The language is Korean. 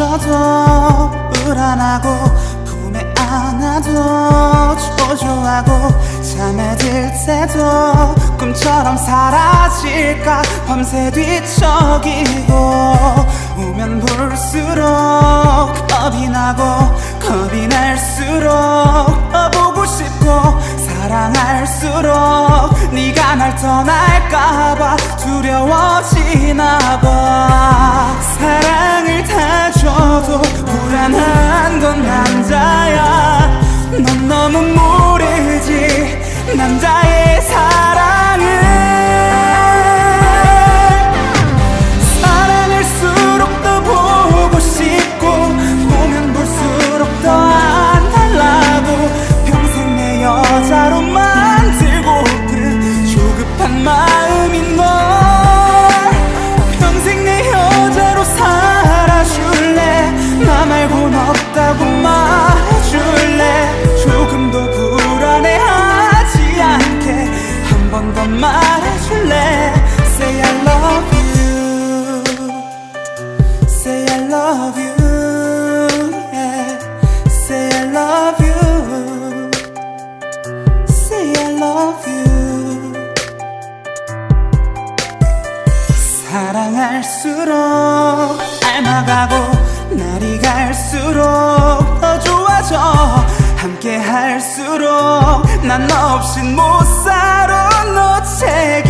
멈춰도 불안하고 품에 안아도 초조하고 잠에 들 때도 꿈처럼 사라질까 밤새 뒤척이고 우면 볼수록 겁이 나고 겁이 날수록 보고 싶고 사랑할수록 네가 날 떠날까봐 두려워지나 봐. 사랑을 다 错突然 갈수록 닮아가고 날이 갈수록 더 좋아져. 함께 할수록 난 너 없인 못 살아. 너 책임